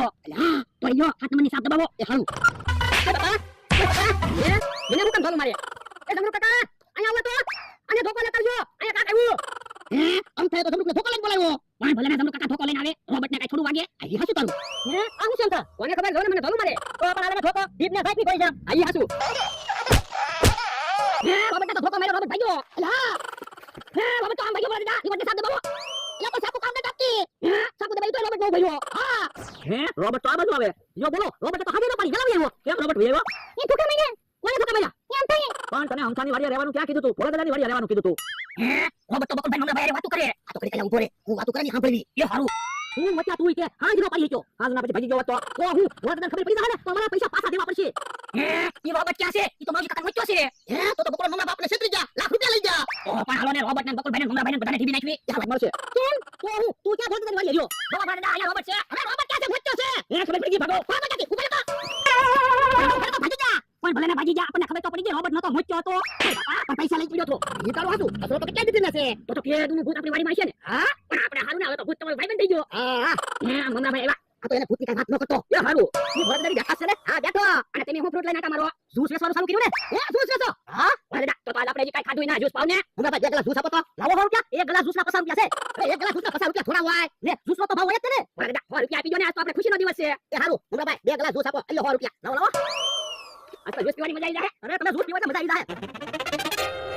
હા તો યો હાથ નંબરની સાપ દબાવો એ હારું મને હું કેમ ધોલું મારે એ જમરૂ કાકા અહીંયા આવો તો અને ધોકો લેતા આવજો અહીંયા કાક આવ્યું હે આમ થાય તો જમરૂકને ધોકો લઈને બોલાવ્યો પણ ભલે ને જમરૂક કાકા ધોકો લઈને આવે રોબર્ટને કઈ થોડું વાગે આ હાસુ તારું હે આ હું છે કોને ખબર જો ને મને ધોલું મારે તો પણ આને ધોકો દીપને સાઈડ કોઈ જા આઈ હાસુ હે રોબર્ટને તો ધોકો માર્યો રોબર્ટ ભાગ્યો હા હે રોબર્ટ તો આમ ભાગ્યો બોલા દીધા ઈ વચ્ચે સાપ દબાવો તો સાપુ કામ ન ડાકી નો ભાગ્યો હા? હે રોબર્ટ તો આ બાજુ આવે યો બોલો રોબર્ટ તો હાજર પડી. જલાવી આવ્યો. કેમ રોબર્ટ ભાઈ આવ્યો એ ધોકા માર્યા કોને ધોકા માર્યા? એમ થઈ? પણ તને હંસાની વાડીએ રહેવાનું ક્યાં કીધું તું? ભોળાદાદાની વાડીએ રહેવાનું કીધું તું. હે? રોબર્ટ તો બકુલભાઈ મને ભાઈ વાતો કરે. આ તો કરી કલા ઊભો રે. હું વાતો કરે સાંભળવી. એ હારું. હું મચ્યા તું કે હાજ નો પાડી ગયો. હાજ ના પછી ભાગી ગયો તો. કો હું ભોળાદાદાને ખબર પડી જાય તો મારા પૈસા પાછા દેવા પડશે. હે? એ રોબર્ટ ક્યાં છે? એ તો મારી કાકા મચ્યો છે. હે? તો તો બકલ મમ્મા બાપને છેતરી જા લાખ રૂપિયા લઈ જા ઓ પણ હાલો ને રોબર્ટ ને બકુલભાઈ ને મમ્મા ભાઈ ને બધાને ઢીબી નાખવી. ક્યાં મળશે. કેમ? કો હું તું ક્યાં ભોળાદાદાની વાડીએ રહ્યો? બાબા ભાડા ઈ અસરો તો કેટલા દીધી નસે તો તો કેદુનું ભૂત આપણી વાડીમાં છે ને. હા? પણ આપણે હારું ને હવે તો ભૂત તમારો ભાઈ થઈ ગયો. હા હા. મમરા ભાઈ એવા. આ તો એને ભૂતની કઈ વાત ન કરતો. એ હારું. હું ભરતદારી બેઠા છે ને? હા, બેઠો. અને તમે હું ફ્રૂટ લઈને આટા મારો? જ્યુસ વેચવાનું ચાલુ કર્યું ને? હે જ્યુસ વેચો. હા? અરે દા તો આપણે કઈ ખાધું ના જ્યુસ પાવ ને મમરા ભાઈ એક ગ્લાસ જ્યુસ આપો તો. લાવો હો રૂપિયા. એક ગ્લાસ જ્યુસના પસાર રૂપિયા છે. એક ગ્લાસ જ્યુસના પસાર રૂપિયા થોડા હોય. ને જ્યુસ તો ભાવ હોય જ છે ને. અરે દા સો રૂપિયા આપી દો ને, આજ તો આપણે ખુશીનો દિવસ છે. એ હારું. મમરા ભાઈ બે ગ્લાસ જ્યુસ આપો. એટલે હો રૂપિયા. લાવો લાવો. આજ તો જ્યુસ પીવાની મજા આવી જાય અરે, તમે જ્યુસ પીવાની મજા આવી જાય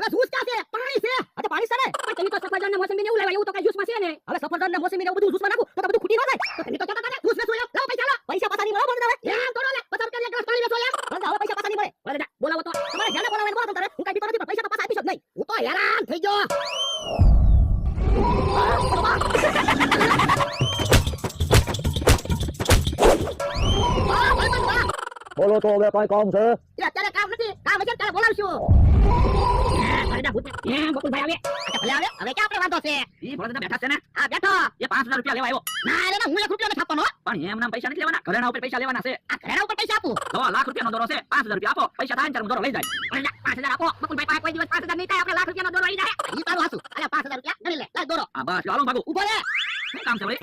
હવે જ્યુસ ક્યાં છે? પાણી છે. અરે પાણી છે ને. પણ તમે તો સફરજન ને મોસંબી ને એવું લેવા એવું તો કઈ જ્યુસમાં છે ને. હવે સફરજન ને મોસંબી ને બધું જ્યુસમાં નાખું તો બધું ખૂટી ન જાય. તો તમે તો કહેતા કરે ને જ્યુસ વેચો એમ લાવો પૈસા લાવ. પૈસા પાછા નહીં મળો બંધ હવે. એમ કરો લે. પચાસ રૂપિયા એક ગ્લાસ પાણી વેચો યાર હવે પૈસા પાછા નહીં મળે બોલાવો તો. તમારે જેને બોલાવે બોલાવો તારે. હું કઈ પીતો નથી પણ પૈસા તો પાછા આપી જ નહીં. હું તો હેરાન થઈ ગયો. બોલો તો હવે કઈ કામ છે? અત્યારે કામ નથી. કામ છે ત્યારે બોલાવશું. અરે ભૂત બકુલભાઈ આવે અચ્છા ભલે આવે હવે ક્યાં આપણે વાંધો છે ઈ ભોળાદાદા બેઠા છે ને? આ બેઠો. એ 5000 રૂપિયા લેવા આવ્યો. ના રે ના હું એક રૂપિયા નથી આપવાનો પણ એમ નામ પૈસા નથી લેવાના. ઘરેણા ઉપર પૈસા લેવાના છે. આ ઘરેણા ઉપર પૈસા આપો? તો લાખ રૂપિયાનો દોરો છે. 5000 રૂપિયા આપો. પૈસા થાય ને ત્યારે દોરો લઈ જાય. અરે ના, પાંચ હજાર આપો. બકુલભાઈ પાસે કોઈ દિવસ પાંચ હજાર નહીં થાય. આપણે લાખ રૂપિયાનો દોરો આવી જાય. ઈ તારું હાસું. અરે રૂપિયા ગણી લે. દોરો. બસ ચાલો ભાગો. ઊભો રે. શું કામ છે ભાઈ?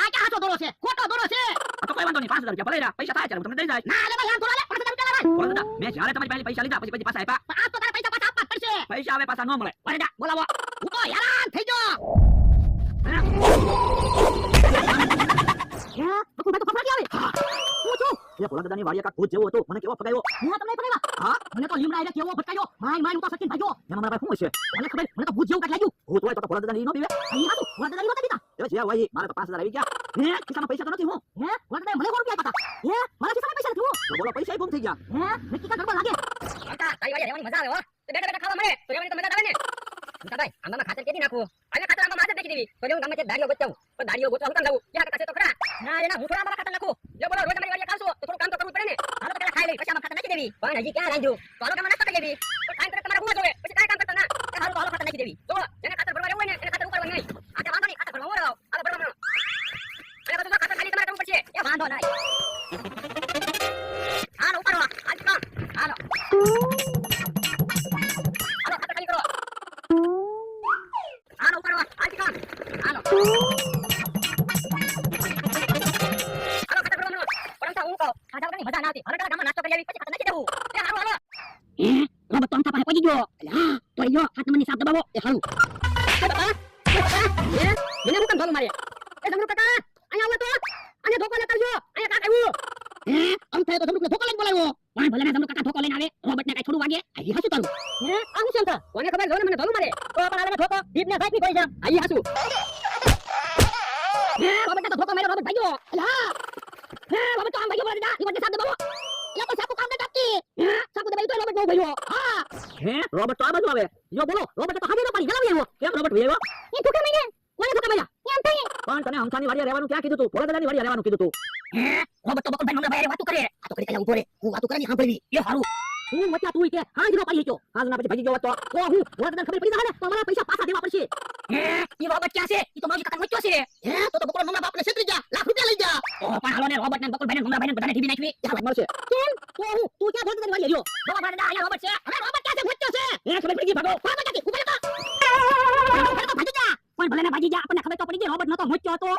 આ ક્યાં હાચો દોરો છે? ખોટો દોરો છે. તો કોઈ વાંધો નહીં. 5000 રૂપિયા ભલે પૈસા થાય ત્યારે તમને દઈ જાય. ના રે ભાઈ આ દોરો લે. પાંચ હજાર રૂપિયા લેવાય મેં જ્યારે તમારી પાસે પૈસા લીધા પછી પછી પાછા આપ્યા. પૈસા આવે પાછા ન મળે ના, બોલાવો હું તો હેરાન થઈ ગયો હે બકુલભાઈ તો ફફડાટી આવે હા હું છું એ ભોળાદાદાની વાડીએ કાંઈક ભૂત જેવું હતું મને કેવો ફગાયો હું તમને ફરેવા હા મને તો લીમડા એટલે કેવો ભટકાયો માય માય હું તો સચિન ભાગ્યો એમાં મારા ભાઈ શું હશે મને ખબર મને તો ભૂત જેવું કાંઈક લાગ્યું ભૂત હોય તો તો ભોળાદાદાની ઈ ન પીવે અહીં હાથું વડા દાદી નતા દીધા એ જે હોય ઈ, મારે તો 5000 આવી ગયા હે ખિસ્સામાં પૈસા તો નથી હું પૈસા થઈ ગયા લાગે મજા આવે બેઠા બેઠા ખાવા મળે, તો રહેવાની તો મજા આવે ને. કાકા આમાં ખાતર કેદી નાખવું અને ખાતર આમાં માથે નાખી દેવી તો હું ગામમાં છે દાડીઓ ગોચાવું પણ દાડીઓ ગોચવા હું કામ જાવું ક્યાં કાકા તો ખરા. ના રે, ના, હું થોડા આમાં ખાતર નાખું. જો બોલો, રોજ અમારી વાડીએ ખાવશો, તો થોડું કામ તો કરવું પડે ને. હાલો તો પેલા ખાઈ લઈ પછી આમાં ખાતર નાખી દેવી. પણ હજી ક્યાં રાંધ્યું? તો હાલો નાસ્તો કરી દેવી પણ ટાઈમ તમારે હું જોવે. પછી કાંઈ કામ કરતા ના. તો હાલો તો હાલો ખાતર નાખી દેવી. જો જેને ખાતર ભરવા રહેવું હોય ને, એને ખાતર ઉપાડવાનું નહીં. આજે વાંધો નહીં, ખાતર ભરવા મોરો હાલો, ભરવા મોરો અને બધું તો ખાતર ખાલી તમારે કરવું પડશે. એ વાંધો નહીં. રોબર્ટ તો અંતા પાસે પહોંચી ગયો હા તો યો હાથ નંબરની સાપ દબાવો એ હારું એ બાપા એ બાપા હે મને હું કેમ ધોલું મારે એ જમરૂ કાકા અહીંયા આવો તો અને ધોકો લેતા આવજો અહીંયા કાક આવ્યું હે આમ થાય તો જમરૂકને ધોકો લઈને બોલાવ્યો પણ ભલે ને જમરૂક કાકા ધોકો લઈને આવે રોબર્ટને કઈ થોડું વાગે આ હાસુ તારું હે આ હું છે કોને ખબર જો ને મને ધોલું મારે તો પણ આને ધોકો દીપને સાઈડ કોઈ જા આઈ હાસુ હે રોબર્ટને તો ધોકો માર્યો રોબર્ટ ભાગ્યો હા હે રોબર્ટ તો આમ ભાગ્યો બોલા દીધા ઈ વચ્ચે સાપ દબાવો યો તો સાપુ કામ ન નો ભાગ્યો હા. રોબર્ટ તો આ બાજુ આવે. યો બોલો. રોબર્ટ તો હાજર ન ગલાવી આવ્યો. કેમ રોબર્ટ? ભાઈ આવ્યો એ ધોકા માર્યા કોને ધોકા માર્યા એમ થાય પણ તને હંસાની વાડીએ રહેવાનું ક્યાં કીધું તું? ભોળાદાદાની વાડીએ રહેવાનું કીધું તું. હે? રોબર્ટ તો બકુલભાઈ મમરા ભાઈ વાતો કરે. આ તો કરી કલા ઊભો રે. હું વાતો કરે સાંભળવી. એ હારું. હું મચ્યા તું કે હાજ નો ગયો. હાજ પછી ભાગી ગયો તો. તો હું ભોળાદાદાને ખબર પડી જાય તો મારા પૈસા પાછા દેવા પડશે. હે? ઈ રોબર્ટ ક્યાં છે? ઈ તો મારી કાકા વચ્ચો છે. હે? તો તો બકુલ મમરા બાપને છેતરી જા લાખ રૂપિયા લઈ જા ઓ પણ હાલો ને રોબર્ટ ને બકુલભાઈ ને મમરા ને બધાને ઢીબી નાખવી. ક્યાં મળશે. કેમ? તો હું તું ક્યાં ભોળાદાદાની વાડીએ રહ્યો બાબા ભાડા આયા રોબર્ટ છે. અરે રોબર્ટ ક્યાં છે? વચ્ચો છે. એ ખબર પડી ગઈ ભાગો. ભાગો જાતી ઊભા રહેતો ભાગી જા. પણ ભલે ને ભાગી જા આપણને ખબર તો પડી ગઈ રોબર્ટ નતો મોચ્યો હતો.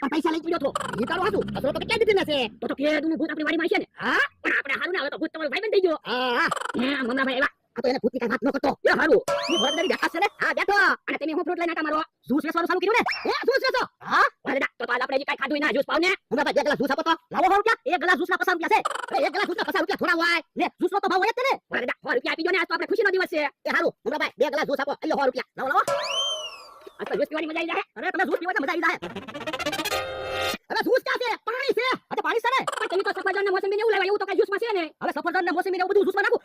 પણ પૈસા લઈ ગયો હતો. એ તારું હાચું. અસલો તો દીધી ને છે? તો તો ફેરનું ભૂત આપણી વાડીમાં છે ને? હા? પણ આપણે હારું ને હવે તો ભૂત તમારો ભાઈબંધ થઈ ગયો. હા. હા હે, મમરાભાઈ આ તો એને ભૂતની કાંઈ વાત ન કરતો. એ હારું. એ ભરતદારી બેઠા છે ને? હા બેઠો. અને તમે હું ફ્રૂટ લઈને આટા મારો? જ્યુસ વેચવાનું ચાલુ કર્યું ને? એ જ્યુસ હા તો તો આપણે કઈ ખાધું ના જ્યુસ પાવ ને મમરાભાઈ બે ગ્લાસ જ્યુસ આપો તો. લાવો હો રૂપિયા એક ગ્લાસ જ્યુસના પચાસ રૂપિયા છે? એક ગ્લાસ જ્યુસના પચાસ રૂપિયા થોડા હોય. લે જ્યુસનો તો ભાવ હોય જ છે ને. અરે દા, રૂપિયા આપી દો ને આજ તો આપણે ખુશીનો દિવસ છે. એ હારું મમરાભાઈ બે ગ્લાસ જ્યુસ આપો. એટલે હો રૂપિયા. લાવો લાવો. આજ તો જ્યુસ પીવાની મજા આવી જાય અરે તમે જ્યુસ પીવા તો મજા આવી જાય અરે જ્યુસ ક્યાં છે? પાણી છે. અરે પાણી છે ને. પણ તમે તો સફરજન ને મોસંબી ને એવું લેવાય એવું તો કઈ જ્યુસમાં છે ને. હવે સફરજન ને મોસંબી ને એવું બધું જ્યુસમાં નાખું?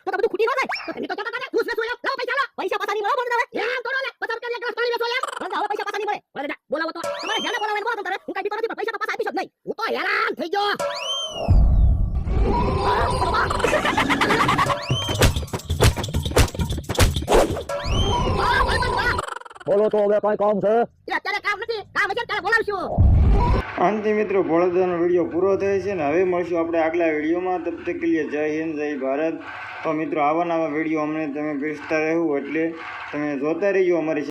બોલો તો હવે કઈ કામ છે? એ અત્યારે કામ નથી. કામ હશે ત્યારે બોલાવશું. અંતે મિત્રો બળદનો વીડિયો પૂરો થાય છે ને હવે મળશું આપણે આગલા વિડીયોમાં. તબ તક કે જય હિન્દ જય ભારત. તો મિત્રો આવા નવા વીડિયો અમને તમે ભેજતા રહેવું એટલે તમે જોતા રહીજો અમારી